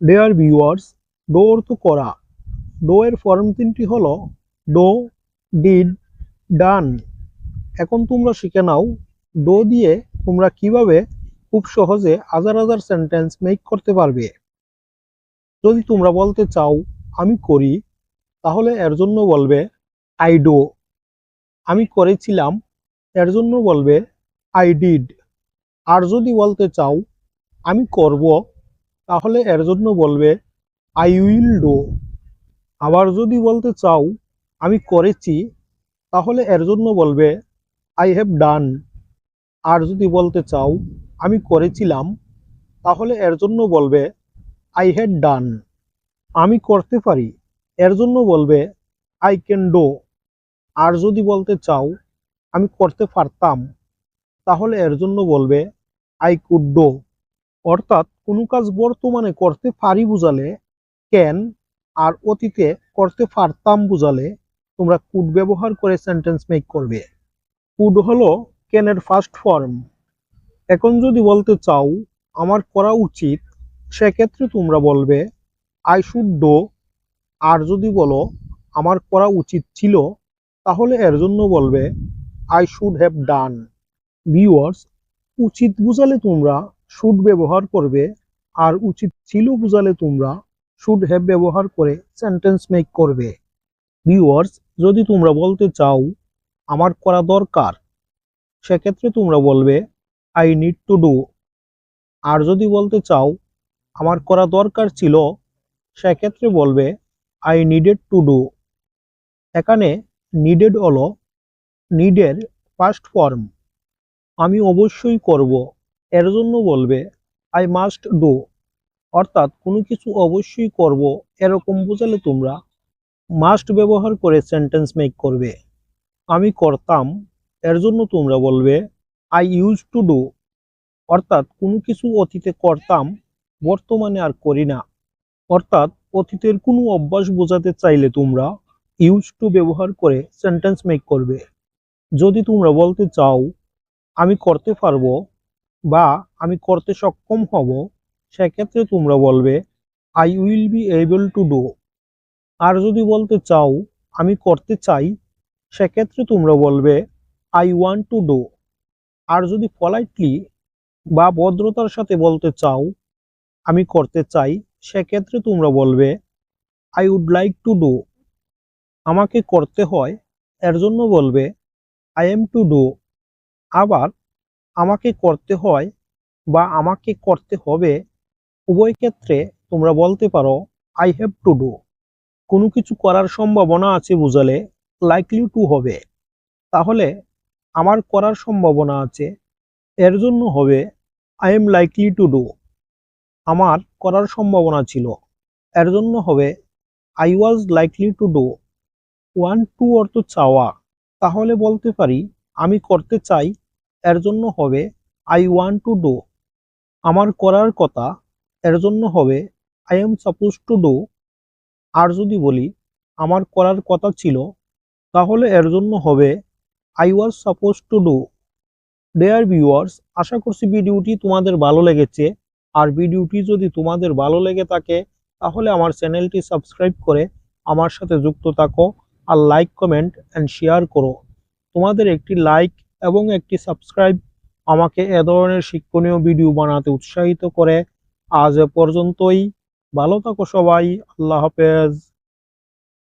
Dear viewers do অর্থ করা do এর ফর্ম তিনটি হলো ডো ডিড ডান এখন তোমরা শিখে নাও ডো দিয়ে তোমরা কীভাবে খুব সহজে হাজার হাজার সেন্টেন্স মেক করতে পারবে। যদি তোমরা বলতে চাও, আমি করি, তাহলে এর জন্য বলবে আই ডো আমি করেছিলাম, এর জন্য বলবে আই ডিড আর যদি বলতে চাও, আমি করব তাহলে এর জন্য বলবে আই উইল ডো আবার যদি বলতে চাও, আমি করেছি, তাহলে এর জন্য বলবে আই হ্যাভ ডান আর যদি বলতে চাও, আমি করেছিলাম, তাহলে এর জন্য বলবে আই হ্যাড ডান আমি করতে পারি, এর জন্য বলবে আই ক্যান ডো আর যদি বলতে চাও, আমি করতে পারতাম, তাহলে এর জন্য বলবে আই কুড ডো অর্থাৎ কোনো কাজ বর্তমানে করতে পারি বুঝালে ক্যান আর অতীতে করতে পারতাম বুঝালে, তোমরা কুড ব্যবহার করে সেন্টেন্স মেক করবে। কুড হলো ক্যানের ফার্স্ট ফর্ম এখন যদি বলতে চাও, আমার করা উচিত, সেক্ষেত্রে তোমরা বলবে আই শুড ডো আর যদি বলো, আমার করা উচিত ছিল, তাহলে এর জন্য বলবে I should have done viewers উচিত বুঝালে তোমরা শুড ব্যবহার করবে, আর উচিত ছিল বুঝালে তোমরা শুড হ্যাভ ব্যবহার করে সেন্টেন্স মেক করবে। ভিউয়ার্স যদি তোমরা বলতে চাও, আমার করা দরকার সেক্ষেত্রে তোমরা বলবে আই নিড টু ডু আর যদি বলতে চাও, আমার করা দরকার ছিল সেক্ষেত্রে বলবে আই নিডেড টু ডু এখানে নিডেড হলো নিডের ফার্স্ট ফর্ম আমি অবশ্যই করব। এর জন্য বলবে আই মাস্ট ডু অর্থাৎ কোনো কিছু অবশ্যই করব এরকম বোঝালে তোমরা মাস্ট ব্যবহার করে সেন্টেন্স মেক করবে। আমি করতাম, এর জন্য তোমরা বলবে আই ইউজ টু ডু অর্থাৎ কোনো কিছু অতীতে করতাম, বর্তমানে আর করি না। অর্থাৎ অতীতের কোনো অভ্যাস বোঝাতে চাইলে তোমরা ইউজ টু ব্যবহার করে সেন্টেন্স মেক করবে। যদি তোমরা বলতে চাও, আমি করতে পারব বা আমি করতে সক্ষম হব, সেক্ষেত্রে তোমরা বলবে I will be able to do আর যদি বলতে চাও, আমি করতে চাই, সেক্ষেত্রে তোমরা বলবে আই ওয়ান্ট টু ডু আর যদি পলাইটলি বা ভদ্রতার সাথে বলতে চাও, আমি করতে চাই, সেক্ষেত্রে তোমরা বলবে I would like to do আমাকে করতে হয়, এর জন্য বলবে আই এম টু ডু আবার আমাকে করতে হয় বা আমাকে করতে হবে, উভয় ক্ষেত্রে তোমরা বলতে পারো আই হ্যাভ টু ডু কোনো কিছু করার সম্ভাবনা আছে বোঝালে লাইকলি টু হবে। তাহলে আমার করার সম্ভাবনা আছে, এর জন্য হবে I am likely to do আমার করার সম্ভাবনা ছিল, এর জন্য হবে I was likely to do want to অর্থ চাওয়া। তাহলে বলতে পারি, আমি করতে চাই এর জন্য হবে আই ওয়ান্ট টু ডু আমার করার কথা, এর জন্য হবে I am suppose to do আর যদি বলি, আমার করার কথা ছিল, তাহলে এর জন্য হবে I was suppose to do dear viewers আশা করছি ভিডিওটি তোমাদের ভালো লেগেছে। আর ভিডিওটি যদি তোমাদের ভালো লেগে থাকে, তাহলে আমার চ্যানেলটি সাবস্ক্রাইব করে আমার সাথে যুক্ত থাকো আর লাইক কমেন্ট অ্যান্ড শেয়ার করো। তোমাদের একটি লাইক এবং একটি সাবস্ক্রাইব আমাকে এ ধরনের শিক্ষণীয় ভিডিও বানাতে উৎসাহিত করে। আজ পর্যন্তই। ভালো থাকো সবাই। আল্লাহ হাফেজ।